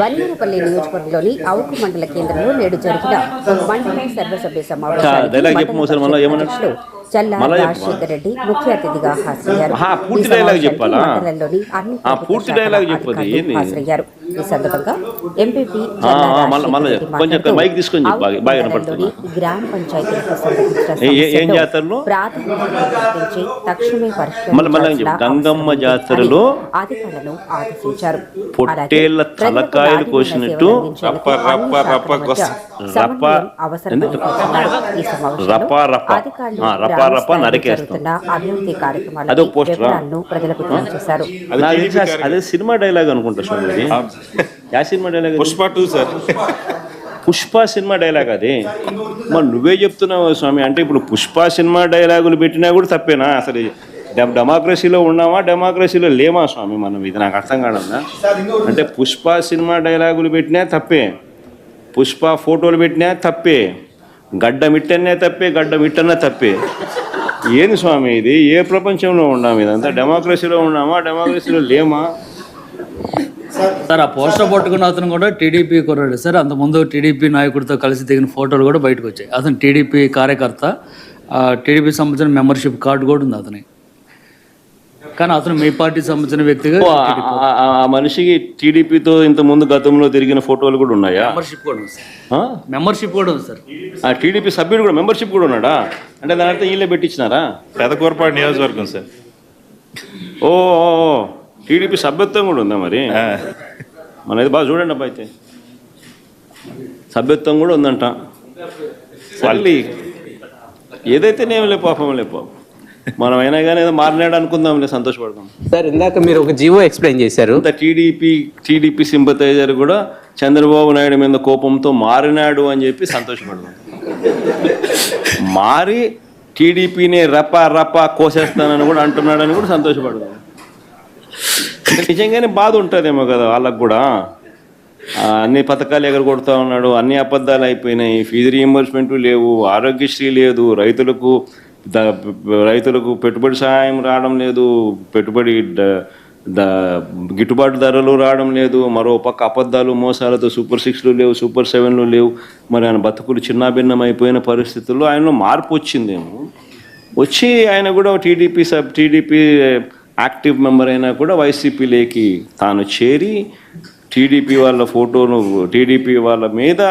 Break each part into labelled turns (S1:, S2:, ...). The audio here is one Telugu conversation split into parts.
S1: బలియనపల్లి నియోజకవర్గంలోని అవుకు మండల కేంద్రంలో నేడు జరిగిన మండల సర్వసభ్య సమావేశానికి? అధ్యక్షులు చల్లా. రాజశేఖర్ రెడ్డి ముఖ్య అతిథిగా హాజరయ్యారు? మండలంలోని అన్ని? హాజరయ్యారు ఈ సందర్భంగా ఎంపీపీ
S2: ఆ, ఆ, మళ్ళా- మళ్ళా చెప్పు. కొంచెం మైక్ తీసుకొని. బాగా-.
S1: గ్రామ గుర్తించి తక్షణమే పరిష్కరించాల్సిన.
S2: గంగమ్మ జాతరలో
S1: అధికారులను ఆదేశించారు పొట్టేళ్ళ
S2: తలకాయలు కోసినట్టు
S1: అభివృద్ధి ప్రజలకు తెలియజేశారు
S3: అది
S2: సినిమా డైలాగ్ అనుకుంటా. Yeah cinema dialogue?
S3: Pushpa two sir
S2: Pushpa cinema dialogue అది. మరి నువ్వే చెప్తున్నావు స్వామి అంటే ఇప్పుడు పుష్ప సినిమా డైలాగులు పెట్టినా కూడా తప్పేనా? అసలు డెమ- డెమోక్రసీలో ఉన్నామా డెమోక్రసీలో లేమా స్వామి? మనం ఇది నాకు అర్థం కాదన్నా అంటే పుష్ప సినిమా డైలాగులు పెట్టినా తప్పే. పుష్ప ఫోటోలు పెట్టినా తప్పే. గడ్డ మిట్టనే తప్పే గడ్డ మిట్టనే తప్పే. ఏంది స్వామి ఇది? ఏ ప్రపంచంలో ఉన్నాము ఇదంతా? డెమోక్రసీలో ఉన్నామా? డెమోక్రసీలో లేమా?
S4: సార్ ఆ పోస్టర్ పట్టుకున్న అతను కూడా టీడీపీ కుర్రాడు. సార్ అంతకుముందు టీడీపీ నాయకుడితో కలిసి దిగిన ఫోటోలు కూడా బయటకు వచ్చాయి అతను టీడీపీ కార్యకర్త టీడీపీ సంబంధించిన మెంబర్షిప్ కార్డు కూడా ఉంది అతని. కానీ అతను మీ పార్టీ సంబంధించిన వ్యక్తిగా
S2: ఆ- మనిషికి టీడీపీతో ఇంత ముందు గతంలో తిరిగిన ఫోటోలు కూడా ఉన్నాయా?
S4: మెంబర్షిప్ కూడా ఉంది సార్.
S2: ఆ?
S4: మెంబర్షిప్ కూడా ఉంది సార్.
S2: ఆ టీడీపీ సభ్యుడు కూడా మెంబర్షిప్ కూడా ఉన్నాడా? అంటే దాని అర్థం వీళ్ళే పెట్టించినారా?
S3: పెదకూరపాడు నియోజకవర్గం సార్.
S2: ఓ ఓ, ఓ. టీడీపీ సభ్యత్వం కూడా ఉందా మరి?
S3: ఆ,
S2: మనది బాగా చూడండి అబ్బా అయితే. సభ్యత్వం కూడా ఉందంట. మళ్ళీ ఏదైతే నేమ్ లే పాపం లే పాపం మనం అయినా కానీ ఏదో మారినాడు అనుకుందాంలే సంతోషపడదాం.
S5: సార్ ఇందాక మీరు ఒక జీవో ఎక్స్ప్లెయిన్ చేశారు.
S2: అంత టీడీపీ టీడీపీ సింపతైజర్ కూడా చంద్రబాబు నాయుడు మీద కోపంతో మారినాడు అని చెప్పి సంతోషపడదాం. మారి టీడీపీని రప రప కోసేస్తానని కూడా అంటున్నాడని కూడా సంతోషపడదాం. నిజంగానే బాధ ఉంటుందేమో కదా వాళ్ళకు కూడా. అన్ని పథకాలు ఎగరగొడుతూ ఉన్నాడు అన్ని అబద్ధాలు అయిపోయినాయి ఫీజు రీఎంబర్స్మెంట్ లేవు ఆరోగ్యశ్రీ లేదు రైతులకు రైతులకు పెట్టుబడి సహాయం రావడం లేదు పెట్టుబడి గిట్టుబాటు ధరలు రావడం లేదు మరో పక్క అబద్ధాలు మోసాలతో సూపర్ సిక్స్లు లేవు సూపర్ సెవెన్లు లేవు మరి ఆయన బతుకులు చిన్నాభిన్నం అయిపోయిన పరిస్థితుల్లో ఆయనలో మార్పు వచ్చిందేమో. వచ్చి ఆయన కూడా TDP sub TDP active member అయినా కూడా వైసీపీలోకి తాను చేరి టీడీపీ వాళ్ళ ఫోటోను టీడీపీ వాళ్ళ మీద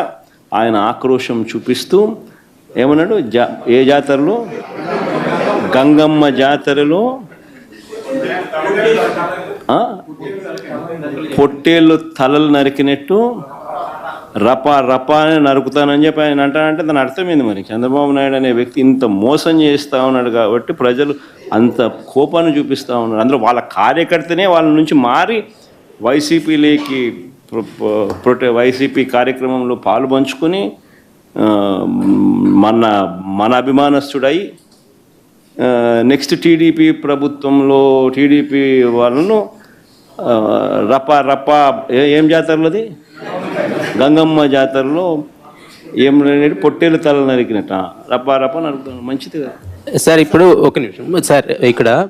S2: ఆయన ఆక్రోశం చూపిస్తూ ఏమన్నాడు? జా ఏ జాతరలో? గంగమ్మ జాతరలో? పొట్టేళ్ళు తలలు నరికినట్టు రపా రపా అని నరుకుతానని చెప్పి ఆయన అంటానంటే దాని అర్థమైంది మరి? చంద్రబాబు నాయుడు అనే వ్యక్తి ఇంత మోసం చేస్తూ ఉన్నాడు కాబట్టి ప్రజలు అంత కోపాన్ని చూపిస్తూ ఉన్నారు. అందులో వాళ్ళ కార్యకర్తనే వాళ్ళ నుంచి మారి వైసీపీలోకి ప్రొటె వైసీపీ కార్యక్రమంలో పాలు పంచుకొని మన మన అభిమానస్తుడై నెక్స్ట్ టీడీపీ ప్రభుత్వంలో టీడీపీ వాళ్ళను రప్ప రప రప ఏ- ఏం జాతరలోది? గంగమ్మ జాతరలో ఏం లేని పొట్టేలు తల నరికినట్ట. రప రప నరుకుతాను మంచిది కదా.
S5: సార్ ఇప్పుడు ఒక నిమిషం. సార్ ఇక్కడ